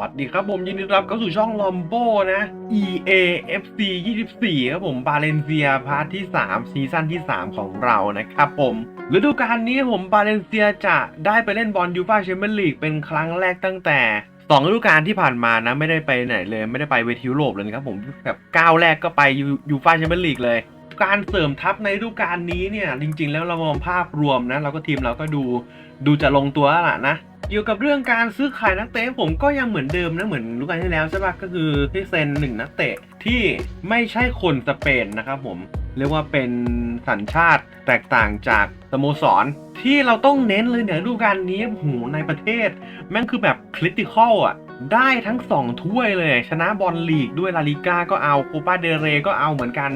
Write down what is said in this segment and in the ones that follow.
วัสดีครับผมยินดีต้อนรับเข้าสู่ช่องลอมโบนะ EA FC 24 ครับผมบาเลนเซียพาร์ทที่ 3 ซีซั่นที่ 3 ของเรานะครับผมฤดูกาลนี้ผมบาเลนเซียจะได้ไปเล่นบอลยูฟ่าแชมเปี้ยนลีกเป็นครั้งแรกตั้งแต่สองฤดูกาลที่ผ่านมานะไม่ได้ไปไหนเลยไม่ได้ไปเวทียุโรปเลยครับผมแบบก้าวแรกก็ไปยูฟ่าแชมเปี้ยนลีกเลย การเสริมทัพในฤดูกาลนี้เนี่ยจริง ๆ แล้วเรามองภาพรวมนะเราก็ทีมเราก็ดูดูจะลงตัวแล้วล่ะนะ เกี่กับเรื่องการซื้อขายนักเตะผมก็ยังเหมือนเดิมนะเหมือนฤดูกาลที่แล้วใช่ปะก็คือที่เซ็นหนึ่งนักเตะที่ไม่ใช่คนสเปนนะครับผมเรียกว่าเป็นสัญชาติแตกต่างจากสโมสร ที่เราต้องเน้นเลยเนี่ยดูกาลนี้โหูในประเทศ แม่งคือแบบคริติคอลอะได้ทั้ง 2 ถ้วยเลย ชนะบอลลีกด้วยลาลิก้าก็เอาโคปาเดเรก็เอาเหมือนกัน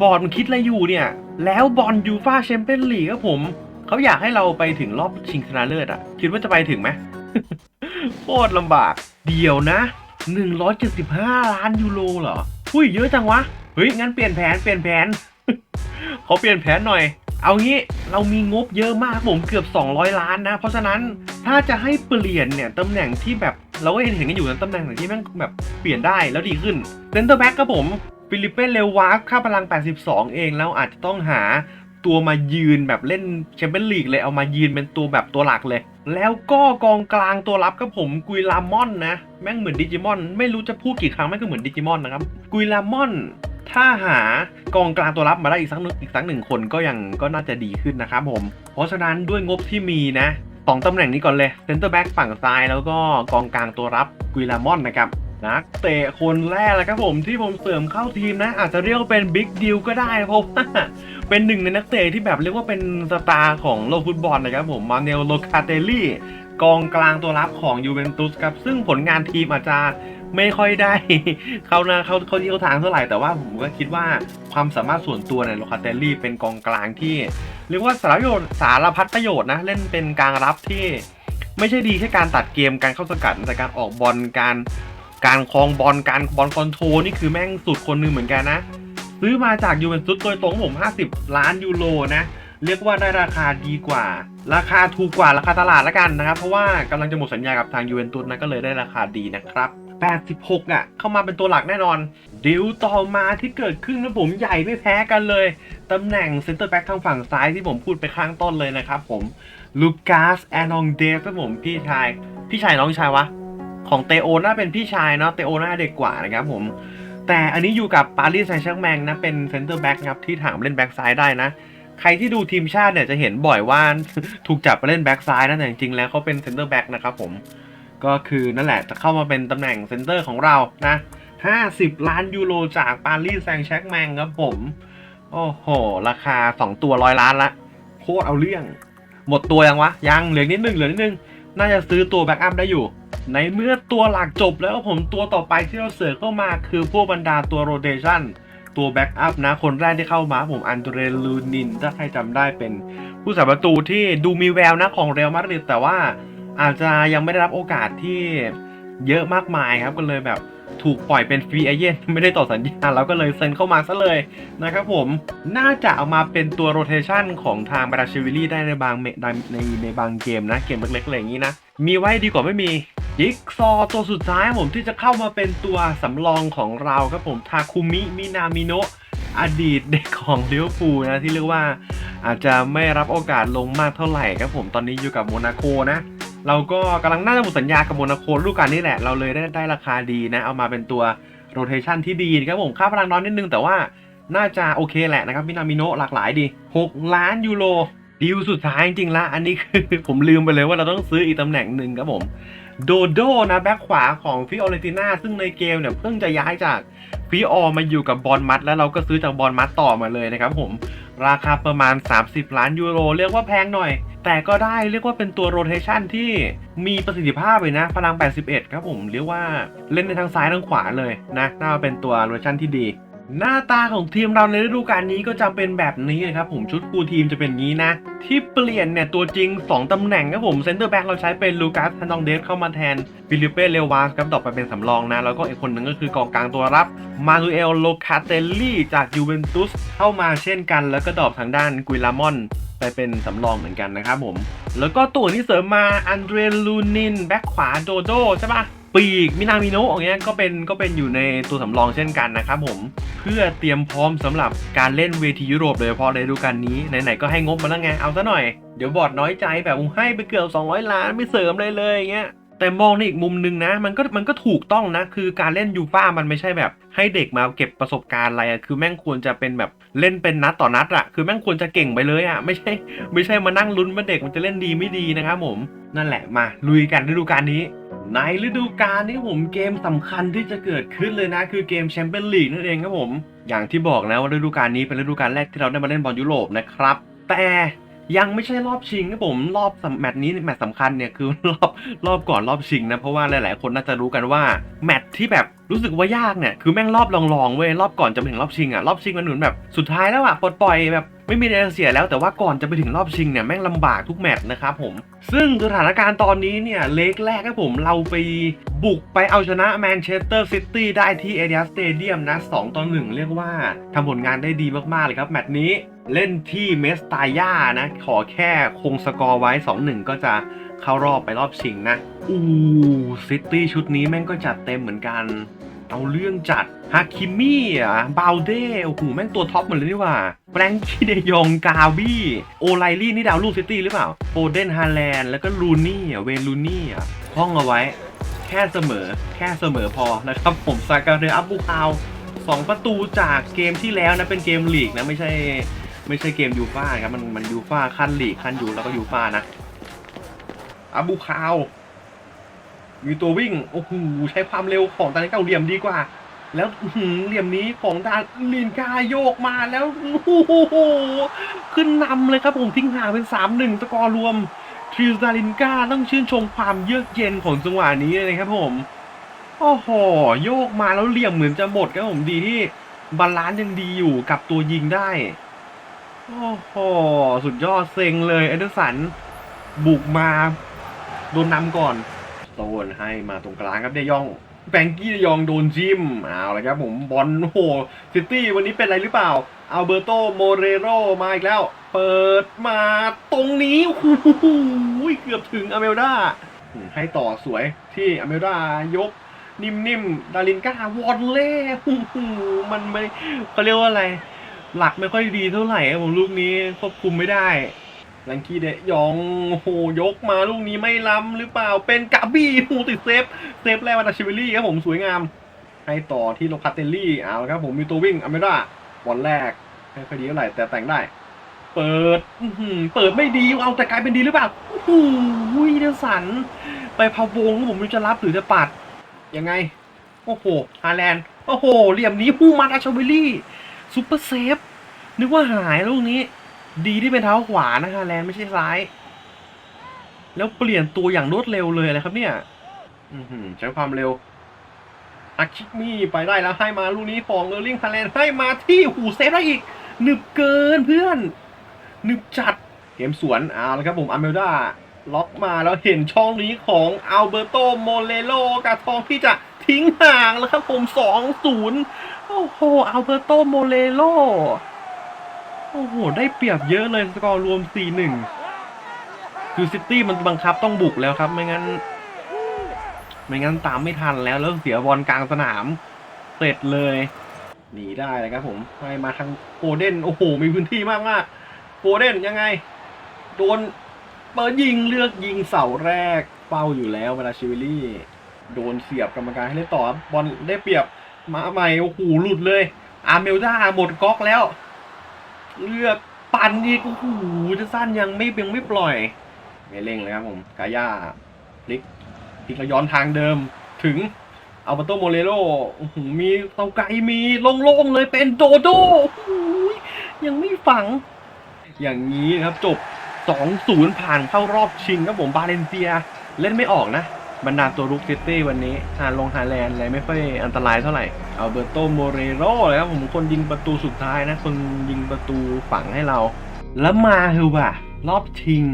บอลมันคิดอะไรอยู่เนี่ย แล้วบอลยูฟาแชมเปี้ยนลีกครับผม เขาอยากให้เราไปถึงรอบชิงชนะเลิศอะคิดว่าจะไปถึงไหมโคตรลำบาก เดียวนะ175 ล้านยูโรเหรอหุ้ยเยอะจังวะ เฮ้ย งั้นเปลี่ยนแผนเปลี่ยนแผนขอเปลี่ยนแผนหน่อย เอางี้เรามีงบเยอะมากผมเกือบ 200 ล้านนะ เพราะฉะนั้นถ้าจะให้เปลี่ยนเนี่ยตำแหน่งที่แบบเราก็เห็นเห็นกันอยู่นะตำแหน่งไหนที่แม่งแบบเปลี่ยนได้แล้วดีขึ้นเซนเตอร์แบ็กครับผมฟิลิปเป้เลวาสค่าพลัง 82 เองแล้วอาจจะต้องหา ตัวมายืนแบบเล่นแชมเปี้ยนลีกเลยเอามายืนเป็นตัวแบบตัวหลักเลย แล้วก็กองกลางตัวรับครับผมกุยลามอนนะ แม่งเหมือนดิจิมอน ไม่รู้จะพูดกี่ครั้งแม่งก็เหมือนดิจิมอนนะครับ กุยลามอน ถ้าหากองกลางตัวรับมาได้อีกสักนึงอีกสักหนึ่งคนก็ยังก็น่าจะดีขึ้นนะครับผม เพราะฉะนั้นด้วยงบที่มีนะสองตำแหน่งนี้ก่อนเลยเซนเตอร์แบ็กฝั่งซ้ายแล้วก็กองกลางตัวรับกุยลามอนนะครับ นักเตะคนแรกแล้วครับผมที่ผมเสริมเข้าทีมนะ อาจจะเรียกว่าเป็นบิ๊กดิวก็ได้เพราะว่าเป็นหนึ่งในนักเตะที่แบบเรียกว่าเป็นสตาร์ของโลกฟุตบอลนะครับผมมาเนลโลคาเตลลี่กองกลางตัวรับของยูเวนตุสครับซึ่งผลงานทีมอาจจะไม่ค่อยได้เขาน้าเขาเขาที่เข้าทางเท่าไหร่แต่ว่าผมก็คิดว่าความสามารถส่วนตัวเนี่ยโลคาเตลลี่เป็นกองกลางที่เรียกว่าสารประโยชน์สารพัดประโยชน์นะ เล่นเป็นกลางรับที่ ไม่ใช่ดีแค่การตัดเกมการเข้าสกัดแต่การออกบอลการ การคลองบอลการบอลคอนโทรนี่คือแม่งสุดคนหนึงเหมือนกันนะ ซื้อมาจากยูเวนตุสโดยตรงผม 50 ล้านยูโรนะ เรียกว่าได้ราคาดีกว่า ราคาถูกกว่าราคาตลาดแล้วกันนะครับ เพราะว่ากำลังจะหมดสัญญากับทางยูเวนตุสนะก็เลยได้ราคาดีนะครับ86อะเข้ามาเป็นตัวหลักแน่นอน ดิวต่อมาที่เกิดขึ้นนะผมใหญ่ไม่แพ้กันเลย ตำแหน่งเซนเตอร์แบ็กทางฝั่งซ้ายที่ผมพูดไปข้างต้นเลยนะครับผมลูกัสแอนองเดฟครับผมพี่ชาย พี่ชายน้องชายวะ ของเตโอน่าเป็นพี่ชายเนาะเตโอน่าเด็กกว่านะครับผม แต่อันนี้อยู่กับปารีสแซงต์แชร์แมงนะ เป็นเซนเตอร์แบ็กครับ ที่ถามเล่นแบ็กซ้ายได้นะ ใครที่ดูทีมชาติเนี่ยจะเห็นบ่อยว่าถูกจับไปเล่นแบ็กซ้ายนะแต่จริงๆแล้วเขาเป็นเซนเตอร์แบ็กนะครับผมก็คือนั่นแหละจะเข้ามาเป็นตำแหน่งเซนเตอร์ของเรานะ50 ล้านยูโรจากปารีสแซงต์แชร์แมงครับผม โอ้โห ราคา 2 ตัวร้อยล้านละโคตรเอาเรื่อง หมดตัวยังวะ ยังเหลือนิดนึงเหลือนิดนึง น่าจะซื้อตัวแบ็กอัพได้อยู่ ในเมื่อตัวหลักจบแล้วผมตัวต่อไปที่เราเสิร์ฟเข้ามาคือพวกบรรดาตัวโรเ t ชันตัวแบ็กอัพนะ คนแรกที่เข้ามาผมอันเดรลูนิน ถ้าใครจำได้เป็นผู้สาประตูที่ดูมีแววนะของเรอัลมาดริดแต่ว่าอาจจะยังไม่ได้รับโอกาสที่เยอะมากมายครับก็เลยแบบถูกปล่อยเป็นฟรีเอเจนต์ไม่ได้ต่อสัญญาแล้วก็เลยเซ็นเข้ามาซะเลยนะครับผมน่าจะเอามาเป็นตัวโรเ t ชันของทางบราชิวิลี่ได้ในบางเมในในในบางเกมนะ เกมเล็กๆอะไรอย่างนี้นะ มีไว้ดีกว่าไม่มี ยิกซอตัวสุดท้ายผมที่จะเข้ามาเป็นตัวสำรองของเราครับผมทาคุมิมินามิโนะอดีตเด็กของลิเวอร์พูลนะที่เรียกว่าอาจจะไม่รับโอกาสลงมากเท่าไหร่ครับผมตอนนี้อยู่กับโมนาโกนะ เราก็กำลังน่าจะหมดสัญญากับโมนาโกฤดูกกาลนี้แหละเราเลยได้ได้ราคาดีนะ เอามาเป็นตัวโรเ t ชันที่ดีนะครับผมค่าพลังน้อยนิดนึงแต่ว่าน่าจะโอเคแหละนะครับมินามิโนะหลากหลายดี 6 ล้านยูโรดีลสุดท้ายจริงๆละอันนี้คือผมลืมไปเลยว่าเราต้องซื้ออีกตำแหน่งหนึ่งครับผม โดโดนะแบ็คขวาของฟิออเรติน่าซึ่งในเกมเนี่ยเพิ่งจะย้ายจากฟิออมาอยู่กับบอลมัด แล้วเราก็ซื้อจากบอลมัดต่อมาเลยนะครับผมราคาประมาณ 30 ล้านยูโร เรียกว่าแพงหน่อย แต่ก็ได้เรียกว่าเป็นตัวโรเ t ชันที่มีประสิทธิภาพเลยนะ พลัง 81 ครับผม เรียกว่าเล่นในทั้งซ้ายทั้งขวาเลยนะน่าเป็นตัวโรเ t ชันที่ดี หน้าตาของทีมเราในฤดูกาลนี้ก็จะเป็นแบบนี้นะครับผมชุดฟูลทีมจะเป็นงี้นะ ที่เปลี่ยนเนี่ยตัวจริง 2 ตำแหน่งครับผมเซนเตอร์แบ็กเราใช้เป็นลูกัสฮันดองเดสเข้ามาแทนฟิลิปเป้เลวาสครับดอกไปเป็นสำรองนะ แล้วก็อีกคนหนึ่งก็คือกองกลางตัวรับ มานูเอลโลคาเตลลี่จากยูเวนตุสเข้ามาเช่นกัน แล้วก็ดอกทางด้านกุยลามอนไปเป็นสำรองเหมือนกันนะครับผมแล้วก็ตัวที่เสริมมาอันเดรลูนินแบ็คขวาโดโดใช่ปะ ปีกมินามิโนะอย่างเงี้ยก็เป็นก็เป็นอยู่ในตัวสำรองเช่นกันนะครับผมเพื่อเตรียมพร้อมสำหรับการเล่นเวทียุโรปโดยเฉพาะในฤดูกาลนี้ไหนๆก็ให้งบมาแล้วไงเอาซะหน่อย เดี๋ยวบอร์ดน้อยใจแบบให้ไปเกือบ200 ล้านไม่เสริมเลยเลยอย่างเงี้ย แต่มองในอีกมุมหนึงนะ มันก็มันก็ถูกต้องนะ คือการเล่นยูฟ่ามันไม่ใช่แบบ ให้เด็กมาเก็บประสบการณ์อะไรอะคือแม่งควรจะเป็นแบบเล่นเป็นนัดต่อนัดอะคือแม่งควรจะเก่งไปเลยอะไม่ใช่ ไม่ใช่มานั่งลุ้นว่าเด็กมันจะเล่นดีไม่ดีนะครับผมนั่นแหละมาลุยกันฤดูกาลนี้ ในฤดูกาลนี้ผมเกมสำคัญที่จะเกิดขึ้นเลยนะ คือเกมแชมเปี้ยนลีกนั่นเองครับผม อย่างที่บอกนะว่าฤดูกาลนี้เป็นฤดูกาลแรกที่เราได้มาเล่นบอลยุโรปนะครับแต่ ยังไม่ใช่รอบชิงครับผมรอบแมตช์นี้แมตช์สำคัญเนี่ยคือรอบรอบก่อนรอบชิงนะเพราะว่าหลายๆ คนน่าจะรู้กันว่าแมตช์ที่แบบรู้สึกว่ายากเนี่ยคือแม่งรอบรองๆเว้ยรอบก่อนจะไปถึงรอบชิงอะรอบชิงมันเหมือนแบบสุดท้ายแล้วอะปลดปล่อยแบบไม่มีอะไรเสียแล้วแต่ว่าก่อนจะไปถึงรอบชิงเนี่ยแม่งลำบากทุกแมตช์นะครับผม ซึ่งสถานการณ์ตอนนี้เนี่ยเลกแรกครับผมเราไปบุกไปเอาชนะแมนเชสเตอร์ซิตี้ได้ที่เอเดียสเตเดียมนะ2ต่อ1เรียกว่าทำผลงานได้ดีมากๆเลยครับแมตช์นี้ เล่นที่เมสตาย่านะ ขอแค่คงสกอร์ไว้ 2-1 ก็จะเข้ารอบไปรอบชิงนะอู้ซิตี้ชุดนี้แม่งก็จัดเต็มเหมือนกัน เอาเรื่องจัดฮาคิมี่อะบาวเด้โอ้โหแม่งตัวท็อปหมดเลยนี่ว่าแฟรงกี้เดยองกาบี้โอไลลี่นี่ดาวลูกซิตี้หรือเปล่าโฟเดนฮาแลนด์แล้วก็ลูนี่อะเวนลูนี่อะห้องเอาไว้ แค่เสมอแค่เสมอพอนะครับผมซากาเรอับบูคาวสองประตูจากเกมที่แล้วนะเป็นเกมลีกนะไม่ใช่ ไม่ใช่เกมยูฟ่าครับมันมันยูฟ่าขั้นลีกขั้นยูแล้วก็ยูฟ่านะอับบูคาวมีตัววิ่งโอ้โหใช้ความเร็วของตาลิก้าเหลี่ยมดีกว่า แล้วหืเหลี่ยมนี้ของดาลินกาโยกมาแล้วโอ้โหขึ้นนำเลยครับผมทิ้งห่างเป็น3-1สกอร์รวมทริวดาลินกาต้องชื่นชมความเยือกเย็นของจังหวะนี้เลยครับผมโอ้โหโยกมาแล้วเหลี่ยมเหมือนจะหมดครับผมดีที่บาลานซ์ยังดีอยู่กับตัวยิงได้ โอ้โห สุดยอดเซ็งเลย เอเดอร์สัน บุกมาโดนนำก่อนโตนให้มาตรงกลางครับเดยองแฟรงกี้เดยองโดนจิ้มเอาละครับผมบอลโอ้โหซิตี้วันนี้เป็นอะไรหรือเปล่าอัลเบิร์โตโมเรโรมาอีกแล้ว เปิดมาตรงนี้โอ้โหเกือบถึงอเมลดาให้ต่อสวยที่อเมลดายกนิ่มๆ ดารินก้าวอนเล่มันไม่เขาเรียกว่าอะไร หลักไม่ค่อยดีเท่าไหร่ครับผมลูกนี้ควบคุมไม่ได้ลังกี้เดยองโอ้โหยกมาลูกนี้ไม่ล้ำหรือเปล่าเป็นกาบี้โอ้โหติดเซฟเซฟแรกมาจาชิเวลี่ครับผมสวยงาม ให้ต่อที่โลคาเตลลี่เอาครับผมมีตัววิ่งอเมร่าบอลแรกไม่ค่อยดีเท่าไหร่แต่แต่งได้ เปิดเปิดไม่ดีเอาแต่กลายเป็นดีหรือเปล่าโอ้โหเดลสัน ไปพะวงผมจะรับหรือจะปัดยังไงโอ้โหฮาแลนด์โอ้โหเหลี่ยมนี้ผู้มาดาชาวิลลี่ ซุปเปอร์เซฟ นึกว่าหายลูกนี้ ดีที่เป็นเท้าขวานะฮาแลนไม่ใช่ซ้าย แล้วเปลี่ยนตัวอย่างรวดเร็วเลยนะครับเนี่ยใช้ความเร็วอาคิมี่ไปได้แล้วให้มาลูกนี้ของเออร์ลิงฮาแลนด์ให้มาที่หูเซฟได้อีกหนึบเกินเพื่อนหนึบจัดเกมสวนเอาละครับผมอาเมลดาล็อกมาแล้วเห็นช่องนี้ของอัลเบิร์โตโมเลโลกับทองที่จะทิ้งห่างแล้วครับผม2-0 โอ้โหอัลเบรโตโมเลโลโอ้โห ได้เปรียบเยอะเลยสกอร์รวม 4-1 คือซิตี้มันบังคับต้องบุกแล้วครับ ไม่งั้น ไม่งั้นตามไม่ทันแล้ว แล้วเสียบอลกลางสนาม เสร็จเลย หนีได้เลยครับผม ให้มาทางโฟเด้น โอ้โห มีพื้นที่มากมากโฟเด้นยังไง โดนเปิดยิงเลือกยิงเสาแรก เป้าอยู่แล้วเวลาชิวิลี่ โดนเสียบกรรมการให้เล่นต่อบอลได้เปรียบ มาใหม่โอ้โหหลุดเลย อาร์เมลดาหมดก๊อกแล้ว เลือกปั่นอีกโอ้โหจะสั้นยังไม่ยังไม่ปล่อย ไม่เร่งเลยครับผมกาย่าพลิกพลิกแล้วย้อนทางเดิมถึงอัลเบโตโมเรโลโมีเตาไกมีโล่งๆเลยเป็นโดโดโอ้ยังไม่ฝัง อย่างนี้ครับจบ 2-0 ผ่านเข้ารอบชิงครับผมบาเลนเซีย เล่นไม่ออกนะ บรรดาตัวรุกซิตี้วันนี้ทาลงฮาแลนด์อะไรไม่ค่อยอันตรายเท่าไหร่ เอาเบอร์โตโมเรโรเลยครับผมคนยิงประตูสุดท้ายนะ คนยิงประตูฝังให้เรา แล้วมาเฮอว่ะรอบชิง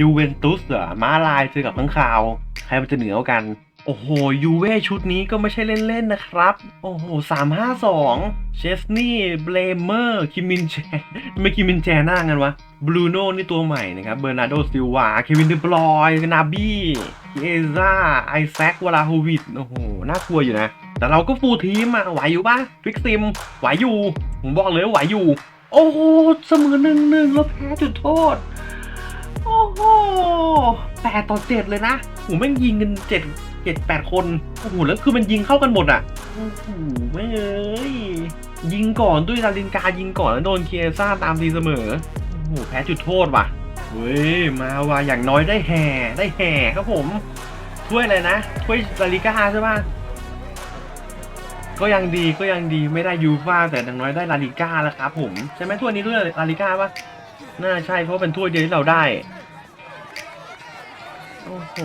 ยูเวนตุสเหรอมาลายเจอกับข้างคาว ใครมันจะเหนือกัน โอ้โห ยูเว่ชุดนี้ก็ไม่ใช่เล่น ๆ นะครับ โอ้โหสามห้าสองเชสนี่เบลเมอร์คิมินแจไม่คิมินแจหน้างันวะบรูโน่นี่ตัวใหม่นะครับ เบอร์นาร์โดซิลวา เควินเดบรอยนาบี้เอซ่า ไอแซควลาโฮวิดโอ้โห น่ากลัวอยู่นะ แต่เราก็ฟูลทีมอะไหวอยู่ปะฟิกซิม ไหวอยู่ ผมบอกเลยว่าไหวอยู่ โอ้โห เสมอหนึ่งหนึ่งแล้วแพ้จุดโทษ โอ้โหแปดต่อเจ็ดเลยนะโอ้แม่งยิงกันเจ็ดเจ็ดแปดคน โอ้โห แล้วคือมันยิงเข้ากันหมดอะ โอ้โหไม่เอ้ย ยิงก่อนด้วยดารินกายิงก่อนแล้วโดนเคียซ่าตามตีเสมอ โอ้โห แพ้จุดโทษว่ะเฮ้ย มาว่ะอย่างน้อยได้แห่ได้แห่ครับผม ถ้วยอะไรนะ ถ้วยลาลิกาใช่ป่ะก็ยังดีก็ยังดีไม่ได้ยูฟ่าแต่อย่างน้อยได้ลาลิก้าแล้วครับผม ใช่ไหมถ้วยนี้ด้วยลาลิก้าปะน่าใช่เพราะเป็นถ้วยเดียวที่เราได้ โอ้โห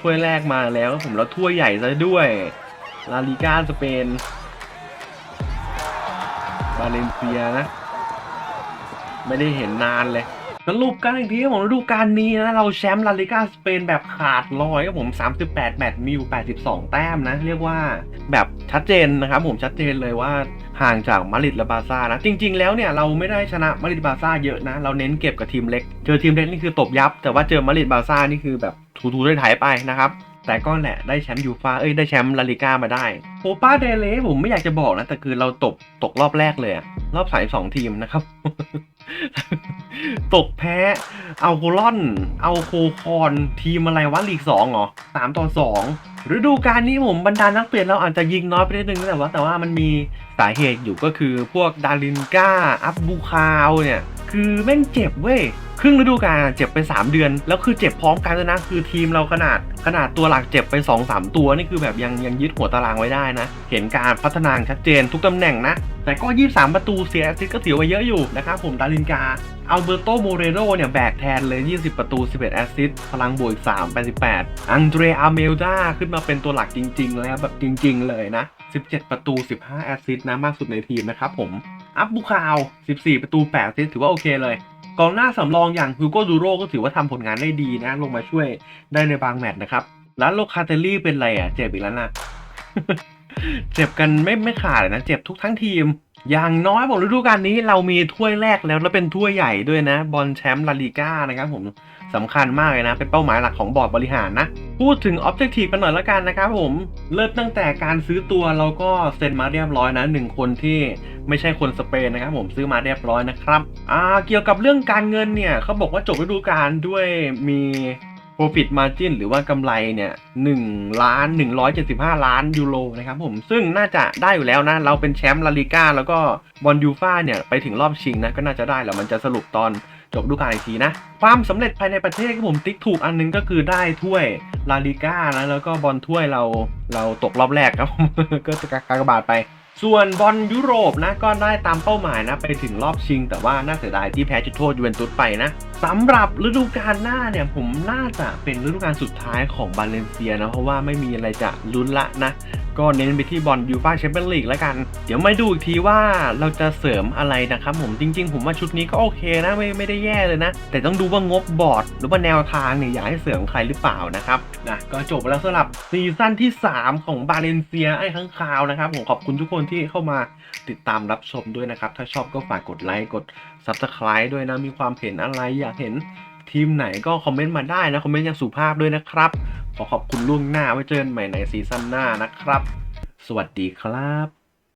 ถ้วยแรกมาแล้วผมแล้วถ้วยใหญ่ซะด้วย ลาลิก้าสเปน บาเลนเซียนะ ไม่ได้เห็นนานเลยสรุปกันอีกทีของฤดูกาลนี้นะเราแชมป์ลาลิก้าสเปนแบบขาดลอยครับผม 38 แมตช์มีอยู่ 82 แต้มนะ เรียกว่าแบบชัดเจนนะครับผมชัดเจนเลยว่าห่างจากมาริดและบาซ่านะ จริง ๆ แล้วเนี่ยเราไม่ได้ชนะมาริดบาซ่าเยอะนะ เราเน้นเก็บกับทีมเล็ก เจอทีมเล็กนี่คือตบยับ แต่ว่าเจอมาริดบาซ่านี่คือแบบ ถูๆได้ถ่ายไปนะครับ แต่ก็แหละได้แชมป์ยูฟาเอ้ยได้แชมป์ลาลิก้ามาได้โคปาเดเลผมไม่อยากจะบอกนะ แต่คือเราตกตกรอบแรกเลยอะรอบสายสองทีมนะครับ ตกแพ้ เอาโคลอน เอาโคคอน ทีมอะไรวะลีกสองเหรอสามต่อสองฤดูกาลนี้ผมบรรดานักเตะเราอาจจะยิงน้อยไปนิดนึงแต่ว่าแต่ว่ามันมีสาเหตุอยู่ก็คือพวกดารินกาอับบูคาวเนี่ย คือแม่งเจ็บเว้ยครึ่งฤดูกาลเจ็บไป 3 เดือน แล้วคือเจ็บพร้อมกันด้วยนะคือทีมเราขนาดขนาดตัวหลักเจ็บไป 2-3 ตัวนี่คือแบบยังยังยึดหัวตารางไว้ได้นะ เห็นการพัฒนาชัดเจนทุกตำแหน่งนะ แต่ก็ 23 ประตูเสียแอซิสต์ก็เสียไปเยอะอยู่นะครับผมดารินกา อัลเบอร์โตโมเรโรเนี่ยแบกแทนเลย 20 ประตู 11 แอสซิสต์พลังบวก3 88 อังเดรอาเมลดาขึ้นมาเป็นตัวหลักจริง ๆ แล้วแบบจริง ๆ เลยนะ 17 ประตู 15 แอสซิสต์นะมากสุดในทีมนะครับผม อัพบูคาว 14 ประตู8แอสซิสต์ถือว่าโอเคเลยกองหน้าสำรองอย่างฮูโกดูโรก็ถือว่าทำผลงานได้ดีนะ ลงมาช่วยได้ในบางแมตช์นะครับแล้วโลคาเตลลี่เป็นไรอะ เจ็บอีกแล้วนะ เจ็บกันไม่ไม่ขาดเลยนะ เจ็บทุกทั้งทีม อย่างน้อยบอกฤดูกาลนี้เรามีถ้วยแรกแล้ว แล้วเป็นถ้วยใหญ่ด้วยนะ บอลแชมป์ลาลิก้านะครับผมสำคัญมากเลยนะ เป็นเป้าหมายหลักของบอร์ดบริหารนะ พูดถึง Objective กันหน่อยละกันนะครับผมเริ่มตั้งแต่การซื้อตัวเราก็เซ็นมาเรียบร้อยนะหนึ่งคนที่ไม่ใช่คนสเปนนะครับผมซื้อมาเรียบร้อยนะครับอ่าเกี่ยวกับเรื่องการเงินเนี่ยเขาบอกว่าจบฤดูกาลด้วยมี profit margin หรือว่ากำไรเนี่ย1ล้าน175 ล้านยูโรนะครับผมซึ่งน่าจะได้อยู่แล้วนะ เราเป็นแชมป์ลาลิก้าแล้วก็บอลยูฟ่าเนี่ยไปถึงรอบชิงนะก็น่าจะได้แล้วมันจะสรุปตอนจบดูกาลอีกทีนะ ความสำเร็จภายในประเทศที่ผมติ๊กถูกอันหนึงก็คือได้ถ้วยลาลิก้านะแล้วก็บอลถ้วยเราเราตกรอบแรกครับก็จะกากบาทไป ส่วนบอลยุโรปนะก็ได้ตามเป้าหมายนะไปถึงรอบชิง แต่ว่าน่าเสียดายที่แพ้จุดโทษยูเวนตุสไปนะสำหรับฤดูกาลหน้าเนี่ยผมน่าจะเป็นฤดูกาลสุดท้ายของบาเลนเซียนะเพราะว่าไม่มีอะไรจะลุ้นละนะก็เน้นไปที่บอลยูฟ่าแชมเปี้ยนลีกแล้วกัน เดี๋ยวมาดูอีกทีว่าเราจะเสริมอะไรนะครับผมจริง ๆ ผมว่าชุดนี้ก็โอเคนะไม่ไม่ได้แย่เลยนะ แต่ต้องดูว่างบบอร์ดหรือว่าแนวทางเนี่ยอยากให้เสริมใครหรือเปล่านะครับนะก็จบแล้วสำหรับซีซั่นที่ 3 ของบาเลนเซียไอ้ข้างคาวนะครับผมขอบคุณทุกคนที่เข้ามาติดตามรับชมด้วยนะครับ ถ้าชอบก็ฝากกดไลค์กด Subscribe ด้วยนะมีความเห็นอะไรอยากเห็น ทีมไหนก็คอมเมนต์มาได้นะ คอมเมนต์อย่างสุภาพด้วยนะครับ ขอขอบคุณล่วงหน้าไว้เจอกันใหม่ในซีซั่นหน้านะครับ สวัสดีครับ